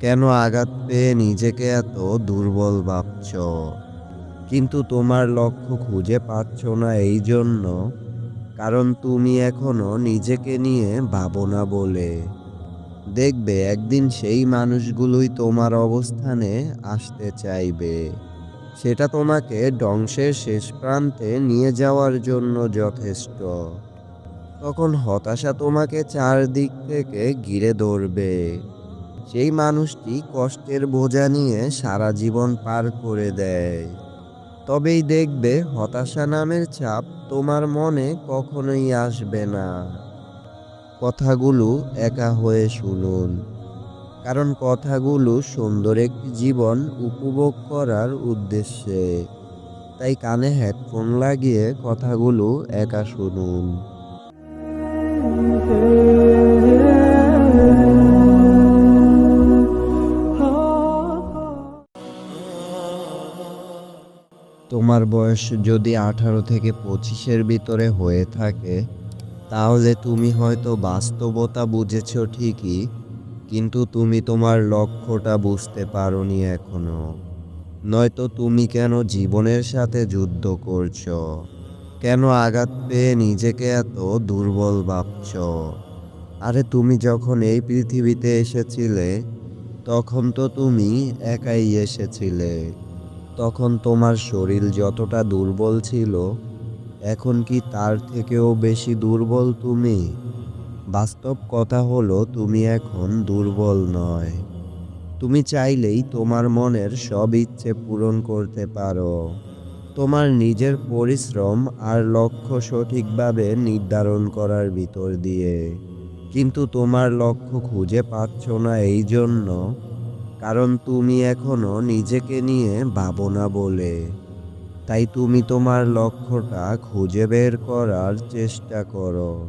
কেন আঘাত পেয়ে নিজেকে এত দুর্বল ভাবছ? কিন্তু তোমার লক্ষ্য খুঁজে পাচ্ছ না এই জন্য, কারণ তুমি এখনও নিজেকে নিয়ে ভাবো না বলে। দেখবে একদিন সেই মানুষগুলোই তোমার অবস্থানে আসতে চাইবে। সেটা তোমাকে ধ্বংসের শেষ প্রান্তে নিয়ে যাওয়ার জন্য যথেষ্ট। তখন হতাশা তোমাকে চারদিক থেকে ঘিরে ধরবে। সেই মানুষটি কষ্টের বোঝা নিয়ে সারা জীবন পার করে দেয়, তবেই দেখবে হতাশা নামের চাপ তোমার মনে কখনোই আসবে না। কথাগুলো একা হয়ে শুনুন, কারণ কথাগুলো সুন্দর একটি জীবন উপভোগ করার উদ্দেশ্যে। তাই কানে হেডফোন লাগিয়ে কথাগুলো একা শুনুন। তোমার বয়স যদি আঠারো থেকে পঁচিশের ভিতরে হয়ে থাকে, তাহলে তুমি হয়তো বাস্তবতা বুঝেছ ঠিকই, কিন্তু তুমি তোমার লক্ষ্যটা বুঝতে পারোনি এখনও। নয়তো তুমি কেন জীবনের সাথে যুদ্ধ করছ? কেন আঘাত পেয়ে নিজেকে এত দুর্বল ভাবছ? আরে তুমি যখন এই পৃথিবীতে এসেছিলে, তখন তো তুমি একাই এসেছিলে। তখন তোমার শরীর যতটা দুর্বল ছিল, এখন কি তার থেকেও বেশি দুর্বল তুমি? বাস্তব কথা হলো, তুমি এখন দুর্বল নয়। তুমি চাইলেই তোমার মনের সব ইচ্ছে পূরণ করতে পারো। তোমার নিজের পরিশ্রম আর লক্ষ্য সঠিকভাবে নির্ধারণ করার ভিতর দিয়ে। কিন্তু তোমার লক্ষ্য খুঁজে পাচ্ছ না এই জন্য কারণ তুমি এখনও নিজেকে নিয়ে ভাবো না বলে। তাই তুমি তোমার লক্ষ্যটা খুঁজে বের করার চেষ্টা করো।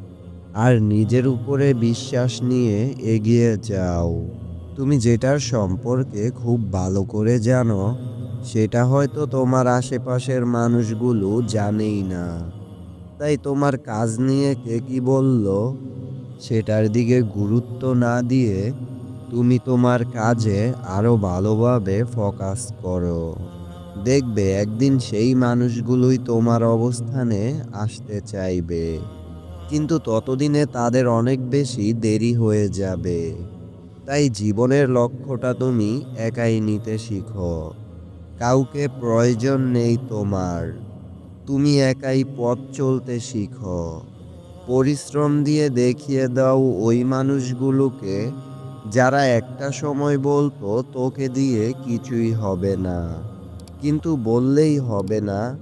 আর নিজের উপরে বিশ্বাস নিয়ে এগিয়ে যাও। তুমি যেটার সম্পর্কে খুব ভালো করে জানো, সেটা হয়তো তোমার আশেপাশের মানুষগুলো জানেই না। তাই তোমার কাজ নিয়ে কে কি বলল, সেটার দিকে গুরুত্ব না দিয়ে তুমি তোমার কাজে আরও ভালোভাবে ফোকাস করো। দেখবে একদিন সেই মানুষগুলোই তোমার অবস্থানে আসতে চাইবে। কিন্তু ততদিনে তাদের অনেক বেশি দেরি হয়ে যাবে। তাই জীবনের লক্ষ্যটা তুমি একাই নিতে শিখো। কাউকে প্রয়োজন নেই তোমার। তুমি একাই পথ চলতে শিখো। পরিশ্রম দিয়ে দেখিয়ে দাও ওই মানুষগুলোকে যারা একটা সময় বলতো, তোকে দিয়ে কিছুই হবে না। কিন্তু বললেই হবে না,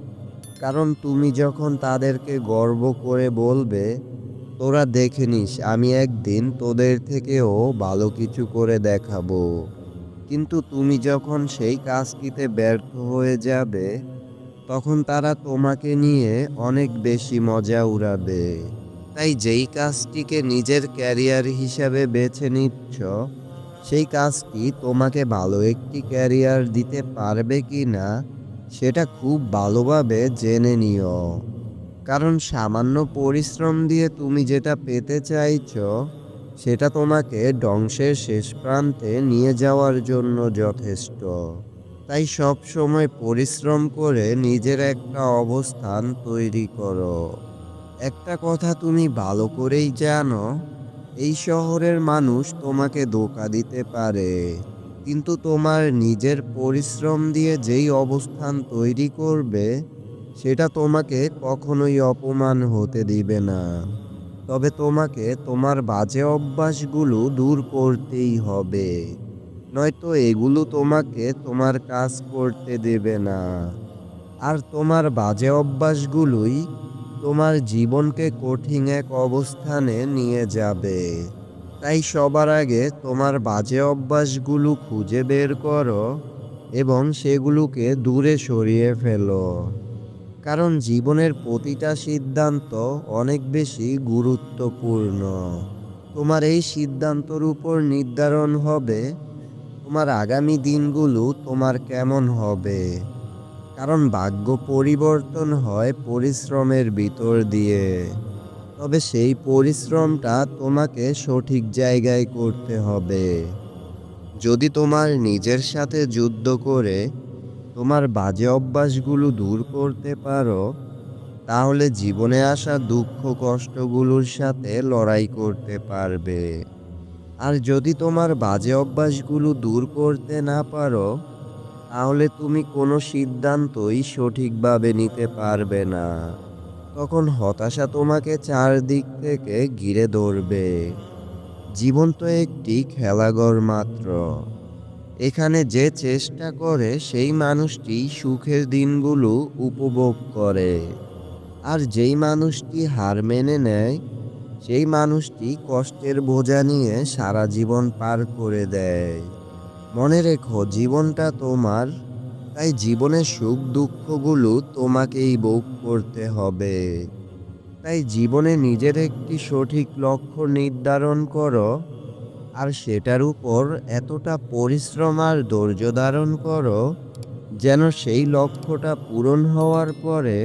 কারণ তুমি যখন তাদেরকে গর্ব করে বলবে, তোরা দেখে নিস, আমি একদিন তোদের থেকেও ভালো কিছু করে দেখাবো। কিন্তু তুমি যখন সেই কাজটিতে ব্যর্থ হয়ে যাবে, তখন তারা তোমাকে নিয়ে অনেক বেশি মজা উড়াবে। তাই যেই কাজটিকে নিজের ক্যারিয়ার হিসাবে বেছে নিচ্ছ, সেই কাজটি তোমাকে ভালো একটি ক্যারিয়ার দিতে পারবে কি না, সেটা খুব ভালোভাবে জেনে নিও। কারণ সামান্য পরিশ্রম দিয়ে তুমি যেটা পেতে চাইছো, সেটা তোমাকে ধ্বংসের শেষ প্রান্তে নিয়ে যাওয়ার জন্য যথেষ্ট। তাই সব সময় পরিশ্রম করে নিজের একটা অবস্থান তৈরি করো। একটা কথা তুমি ভালো করেই জানো, এই শহরের মানুষ তোমাকে ধোকা দিতে পারে, কিন্তু তোমার নিজের পরিশ্রম দিয়ে যেই অবস্থান তৈরি করবে, সেটা তোমাকে কখনোই অপমান হতে দিবে না। তবে তোমাকে তোমার বাজে অভ্যাসগুলো দূর করতেই হবে, নয়তো এগুলো তোমাকে তোমার কাজ করতে দেবে না। আর তোমার বাজে অভ্যাসগুলোই তোমার জীবনকে কঠিন এক অবস্থানে নিয়ে যাবে। তাই সবার আগে তোমার বাজে অভ্যাসগুলো খুঁজে বের করো এবং সেগুলোকে দূরে সরিয়ে ফেলো। কারণ জীবনের প্রতিটা সিদ্ধান্ত অনেক বেশি গুরুত্বপূর্ণ। তোমার এই সিদ্ধান্তর উপর নির্ধারণ হবে। তোমার আগামী দিনগুলো তোমার কেমন হবে? কারণ ভাগ্য পরিবর্তন হয় পরিশ্রমের ভিতর দিয়ে। তবে সেই পরিশ্রমটা তোমাকে সঠিক জায়গায় করতে হবে। যদি তোমার নিজের সাথে যুদ্ধ করে তোমার বাজে অভ্যাসগুলো দূর করতে পারো, তাহলে জীবনে আসা দুঃখ কষ্টগুলোর সাথে লড়াই করতে পারবে। আর যদি তোমার বাজে অভ্যাসগুলো দূর করতে না পারো তাহলে তুমি কোনো সিদ্ধান্তই সঠিকভাবে নিতে পারবে না। তখন হতাশা তোমাকে চারদিক থেকে ঘিরে ধরবে। জীবন তো একটি খেলাঘর মাত্র। এখানে যে চেষ্টা করে, সেই মানুষটি সুখের দিনগুলো উপভোগ করে। আর যেই মানুষটি হার মেনে নেয়, সেই মানুষটি কষ্টের বোঝা নিয়ে সারা জীবন পার করে দেয়। মনে রেখো, জীবনটা তোমার। তাই জীবনের সুখ দুঃখগুলো তোমাকেই ভোগ করতে হবে। তাই জীবনে নিজের একটি সঠিক লক্ষ্য নির্ধারণ করো, আর সেটার উপর এতটা পরিশ্রম আর ধৈর্য ধারণ করো, যেন সেই লক্ষ্যটা পূরণ হওয়ার পরে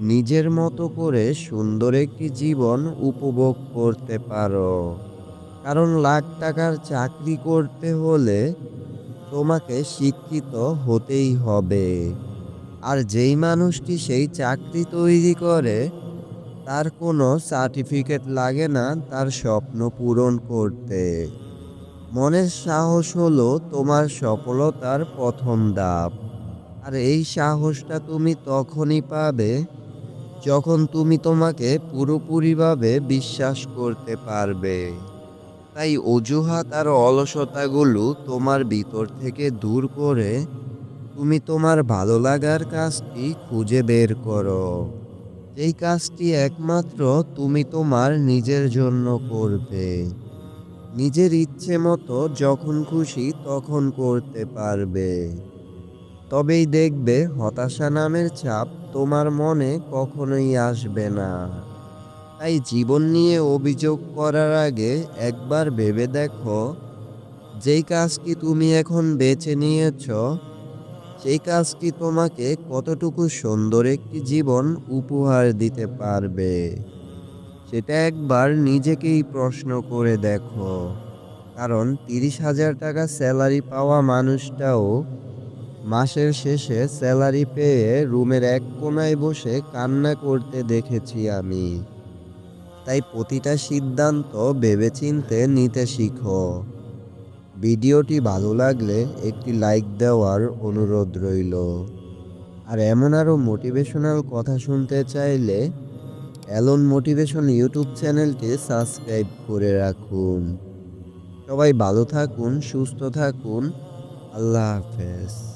নিজের মতো করে সুন্দর একটি জীবন উপভোগ করতে পারো। কারণ লাখ টাকার চাকরি করতে হলে তোমাকে শিক্ষিত হতেই হবে। আর যেই মানুষটি সেই চাকরি তৈরি করে, তার কোনো সার্টিফিকেট লাগে না তার স্বপ্ন পূরণ করতে। মনের সাহস হলো তোমার সফলতার প্রথম ধাপ। আর এই সাহসটা তুমি তখনই পাবে যখন তুমি তোমাকে পুরোপুরিভাবে বিশ্বাস করতে পারবে। তাই অজুহাত আর অলসতাগুলো তোমার ভিতর থেকে দূর করে তুমি তোমার ভালো লাগার কাজটি খুঁজে বের করো। এই কাজটি একমাত্র তুমি তোমার নিজের জন্য করবে। নিজের ইচ্ছে মতো যখন খুশি তখন করতে পারবে। তবেই দেখবে হতাশা নামের চাপ তোমার মনে কখনোই আসবে না। তাই জীবন নিয়ে অভিযোগ করার আগে একবার ভেবে দেখো, যেই কাজটি তুমি এখন বেছে নিয়েছ, সেই কাজটি তোমাকে কতটুকু সুন্দর একটি জীবন উপহার দিতে পারবে? সেটা একবার নিজেকেই প্রশ্ন করে দেখো। কারণ তিরিশ হাজার টাকা স্যালারি পাওয়া মানুষটাও মাসের শেষে স্যালারি পেয়ে রুমের এক কোনায় বসে কান্না করতে দেখেছি আমি। তাই প্রতিটা সিদ্ধান্ত ভেবেচিন্তে নিতে শিখো। ভিডিওটি ভালো লাগলে একটি লাইক দেওয়ার অনুরোধ রইল। আর এমন আরও মোটিভেশনাল কথা শুনতে চাইলে অ্যালন মোটিভেশন ইউটিউব চ্যানেলটি সাবস্ক্রাইব করে রাখুন। সবাই ভালো থাকুন, সুস্থ থাকুন। আল্লাহ হাফেজ।